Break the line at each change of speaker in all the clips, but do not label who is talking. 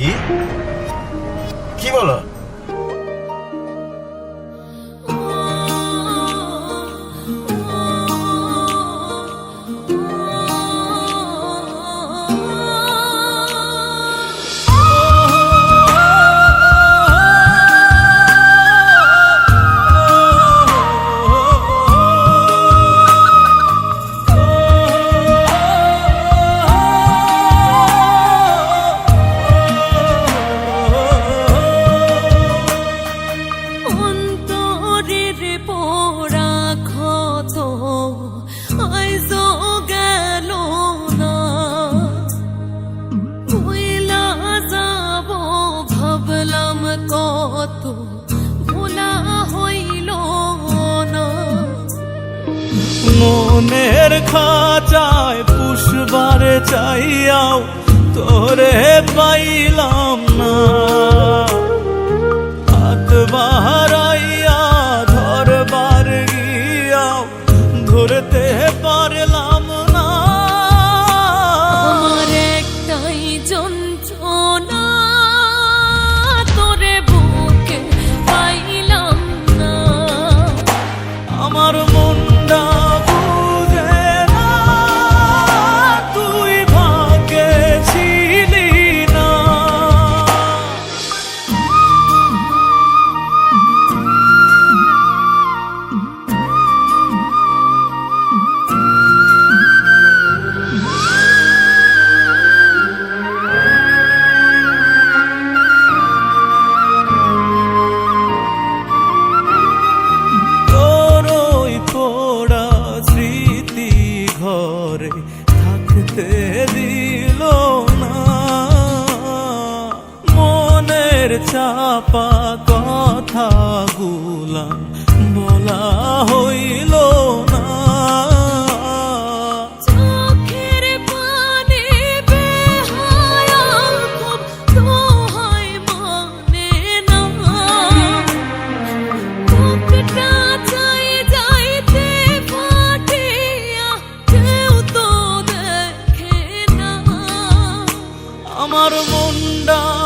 কি? কি বলো?
মনের খাঁচায় পুষবারে চাইয়াও তোরে পাইলাম না। হাত বাহারাইয়া ধরবার গিয়াও ধরতে পারলাম না।
একটাই যন্ত্রণা
থাকতে দিল না। মনের চাপা কথা গুলা বলা হইল আমার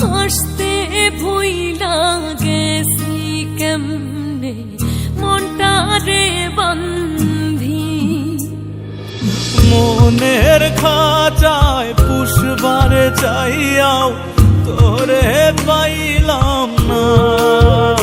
হাসতে ভুইলা গেছি কেমনে? মনটারে বান্ধি।
মনের খাঁচায় পুষবার চাইয়াও তোরে পাইলাম না।